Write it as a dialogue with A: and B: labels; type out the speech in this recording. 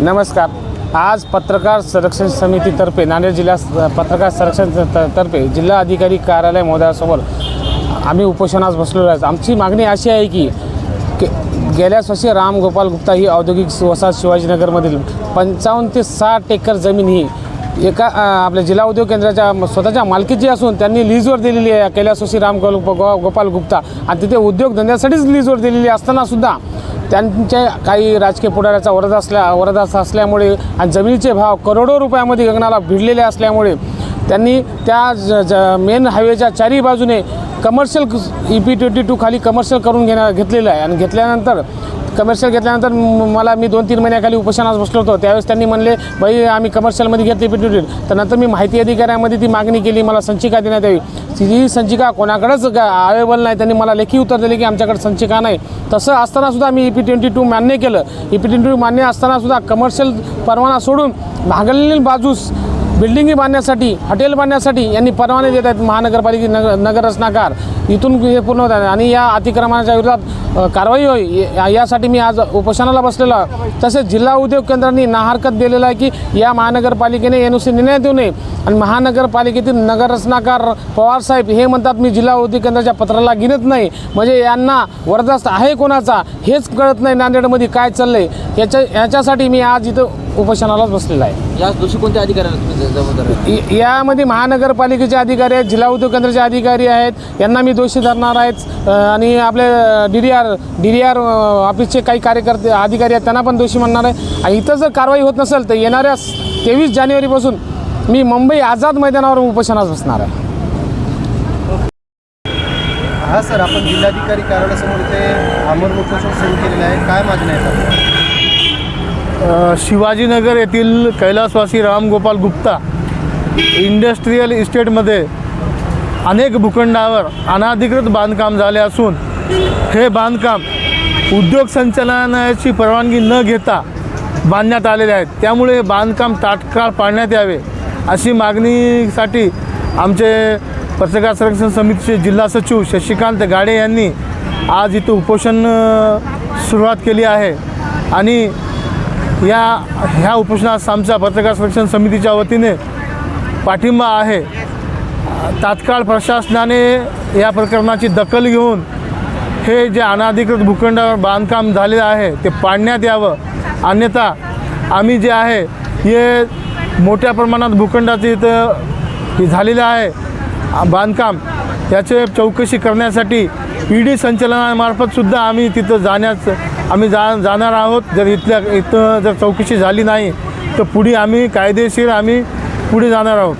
A: नमस्कार. आज पत्रकार संरक्षण समितीतर्फे नांदेड जिल्हा पत्रकार संरक्षण त- तर्फे जिल्हा अधिकारी कार्यालय महोदयासमोर आम्ही उपोषणास बसलेलो आहे. आमची मागणी अशी आहे की के गेल्याच वर्षी राम गोपाल गुप्ता ही औद्योगिक वसाहत शिवाजीनगरमधील पंचावन्न ते साठ एकर जमीन ही एका आपल्या जिल्हा उद्योग केंद्राच्या स्वतःच्या मालकीची असून त्यांनी लीजवर दिलेली आहे. कैलास वर्षी राम गो- गोपाल गुप्ता आणि तिथे उद्योगधंद्यासाठीच लीजवर दिलेली असताना सुद्धा त्यांच्या काही राजकीय पुढाऱ्याचा वरद असल्या वरदास असल्यामुळे आणि जमिनीचे भाव करोडो रुपयामध्ये गगनाला भिडलेले असल्यामुळे त्यांनी त्या ज ज मेन हायवेच्या चारही बाजूने commercial E P twenty two खाली कमर्शियल करून घेण्या घेतलेलं आहे. आणि घेतल्यानंतर कमर्शियल घेतल्यानंतर मला मी दोन तीन महिन्याखाली उपोषणास बसलो होतो. त्यावेळेस त्यांनी म्हणले बाई आम्ही कमर्शियलमध्ये घेतली पी ट्वेंटी तर नंतर मी माहिती अधिकाऱ्यामध्ये ती मागणी केली मला संचिका देण्यात यावी. ती संचिका कोणाकडेच अवेलेबल नाही. त्यांनी मला लेखी उत्तर दिले की आमच्याकडे संचिका नाही. तसं असतानासुद्धा मी ई पी ट्वेंटी टू मान्य केलं. ई पी ट्वेंटी टू मान्य असतानासुद्धा कमर्शियल परवाना सोडून भागलेली बाजूस बिल्डिंगी बांधण्यासाठी हॉटेल बांधण्यासाठी यांनी परवाने देत आहेत महानगरपालिके नगर नगररचनाकार. इथून हे पूर्ण होत आहे. आणि या अतिक्रमणाच्या विरोधात कारवाई होई या- यासाठी मी आज उपोषणाला बसलेलो आहे. तसेच जिल्हा उद्योग केंद्रांनी नाहरकत दिलेला आहे की या महानगरपालिकेने एन ओ सी निर्णय देऊ नये. आणि महानगरपालिकेतील नगररचनाकार पवारसाहेब हे म्हणतात मी जिल्हा उद्योग केंद्राच्या पत्राला गिनत नाही. म्हणजे यांना वरदास्त आहे कोणाचा? हेच कळत नाही नांदेडमध्ये काय चाललंय. याच्या याच्यासाठी मी आज इथं उपोषणालाच बसलेला आहे
B: या दोषी कोणत्या अधिकाऱ्यांना तुम्ही जबाबदार आहे?
A: य- यामध्ये महानगरपालिकेचे अधिकारी आहेत जिल्हा उद्योग केंद्राचे अधिकारी आहेत यांना मी दोषी धरणार आहेत अ, आणि आपले D D R D D R ऑफिसचे काही कार्यकर्ते अधिकारी आहेत त्यांना पण दोषी म्हणणार आहे आणि इथं जर कारवाई होत नसेल तर येणाऱ्या तेवीस जानेवारीपासून मी मुंबई आझाद मैदानावर उपोषणास बसणार आहे
C: हा सर आपण जिल्हाधिकारी कार्यालयासमोर इथे आमरण उपोषण सुरू केलेलं आहे काय मागणी आहे आपल्या?
D: शिवाजीनगर येथील कैलासवासी रामगोपाल गुप्ता इंडस्ट्रीयल इस्टेटमध्ये अनेक भूखंडावर अनाधिकृत बांधकाम झाले असून हे बांधकाम उद्योग संचालनाची परवानगी न घेता बांधण्यात आलेले आहेत. त्यामुळे हे बांधकाम तात्काळ पाडण्यात यावे अशी मागणीसाठी आमचे पत्रकार संरक्षण समितीचे जिल्हा सचिव शशिकांत गाडे यांनी आज इथं उपोषण सुरुवात केली आहे. आणि या ह्या उपोषणास आमच्या पत्रकार संरक्षण समितीच्या वतीने पाठिंबा आहे. तात्काळ प्रशासनाने या प्रकरणाची दखल घेऊन हे जे अनाधिकृत भूखंडावर बांधकाम झालेलं आहे ते पाडण्यात यावं. अन्यथा आम्ही जे आहे हे मोठ्या प्रमाणात भूखंडाचे इथं झालेलं आहे बांधकाम याचे चौकशी करण्यासाठी ईडी डी सुद्धा आम्ही तिथं जाण्याचं आम्ही जा जाणार आहोत. जर इथल्या इथं जर चौकशी झाली नाही तर पुढे आम्ही कायदेशीर आम्ही पुढे जाणार आहोत.